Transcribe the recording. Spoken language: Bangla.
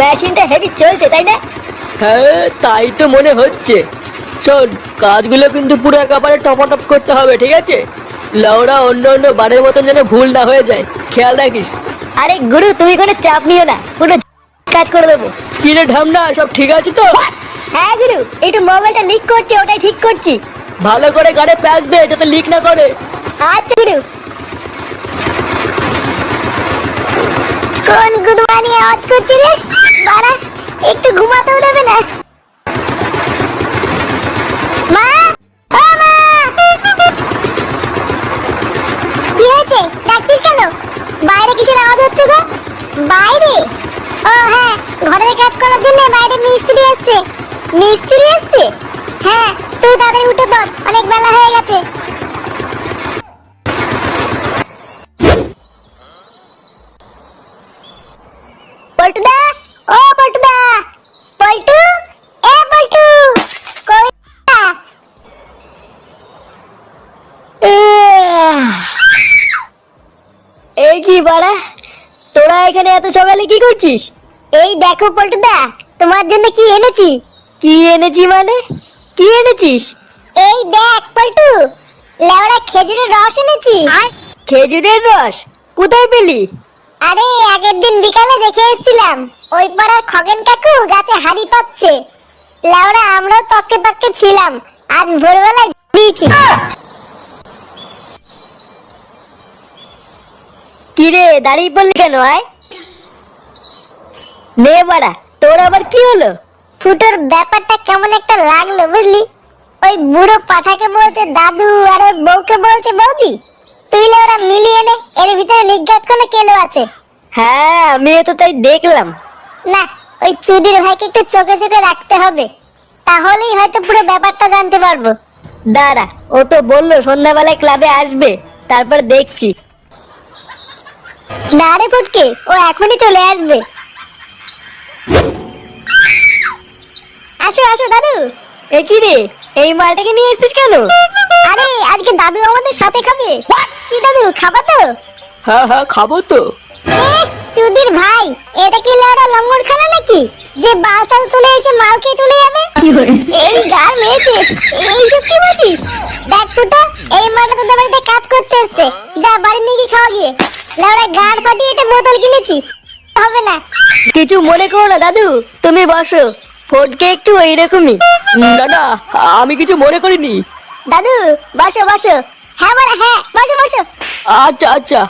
মেশিনটা হেভি চলছে তাই না? হ্যাঁ তাই তো মনে হচ্ছে। শোন কাজগুলো কিন্তু পুরো একেবারে করতে হবে ঠিক আছে? লাউড়া অন্য অন্য বারের মতন যেন ভুল না হয়ে যায়। খেয়াল রাখিস। আরে গুরু তুমি কোনো চাপ নিও না পুরো কাজ করে দেবো। কিরে ঢামনা সব ঠিক আছে তো? হ্যাঁ গুরু একটু মোবাইলটা লিক করছে ওটাই ঠিক করছি। ভালো করে গাড়ে প্যাচ দে যাতে লিক না করে। আচ্ছা গুরু কোন গুদমানি আওয়াজ করছে রে বাড়া, একটু ঘুমাতেও দেবে না। মা, ও মা! কি হয়েছে? কেন? বাইরে কিসের আওয়াজ হচ্ছে গো? বাইরে? ও হ্যাঁ ঘরের কাজ করার জন্য বাইরে মিস্ত্রি এসছে। মিস্ত্রি এসছে? হ্যাঁ তুই তাড়াতাড়ি উঠে পড়, অনেক বেলা হয়ে গেছে। পল্টুদা ও পল্টুদা পল্টু এ পল্টু কই এই কি বাড়া তোরা এখানে এত সকালে কি করছিস এই দেখো পল্টুদা তোমার জন্য কি এনেছি? কি এনেছি মানে? কি এনেছিস? এই দেখ পল্টু লেওড়া খেজুরের রস এনেছি। খেজুরের রস? কোথায় পেলি? আরে আগের দিন বিকালে দেখে এসেছিলাম। ওই পাড়ার খগেন কাকু গাছে হাড়ি পাচ্ছে লেওড়া আমরাও তককে তককে ছিলাম। আজ ভোরবেলায় দিয়েছি। কিরে দাঁড়িয়ে পড়লি কেন আয়? নে বাড়া তোর আবার কি হলো? ফুটোর ব্যাপারটা কেমন একটা লাগল বুঝলি? ওই বুড়ো পাঠাকে বলছে দাদু আর ওর বউকে বলছে বৌদি। তুই ওরা মিলিয়ে নে এর ভিতরে নিজ্ঞাত কোনো কেলো আছে। হ্যাঁ আমিও তো তাই দেখলাম। না ওই চুদির ভাইকে একটু চোখে চোখে রাখতে হবে। তাহলেই হয়তো পুরো ব্যাপারটা জানতে পারব। দাঁড়া ও তো বলল সন্ধ্যাবেলায় ক্লাবে আসবে তারপর দেখছি। না রে ফুটকে ও এখনই চলে আসবে। আসো আসো দাদু। এ কি রে এই মালটাকে নিয়ে এসেছিস কেন? আরে আজকে দাদু আমাদের সাথে খাবে। খাবা তো? হ্যাঁ হ্যাঁ খাব তো। চুদির ভাই এটা কি লাউডা লঙ্গর খানা নাকি? যে বালতাল চলে এসে মাল খেয়ে চলে যাবে? এই গার মেয়েছে এইসব কি বলছিস? দেখ ফুটা এই মালটা তোদের বাড়িতে কাজ করতে এসছে। যা বাড়ি নিয়ে গিয়ে খাওয়া গিয়ে। ফাটিয়ে এটা বোতল কিনেছি। হবে না। কিছু মনে করো না দাদু। তুমি বসো। ফোটকে একটু এইরকমই। না না আমি কিছু মনে করিনি। দাদু বসো বসো। হ্যাঁ বড় হ্যাঁ বসো বসো। আচ্ছা আচ্ছা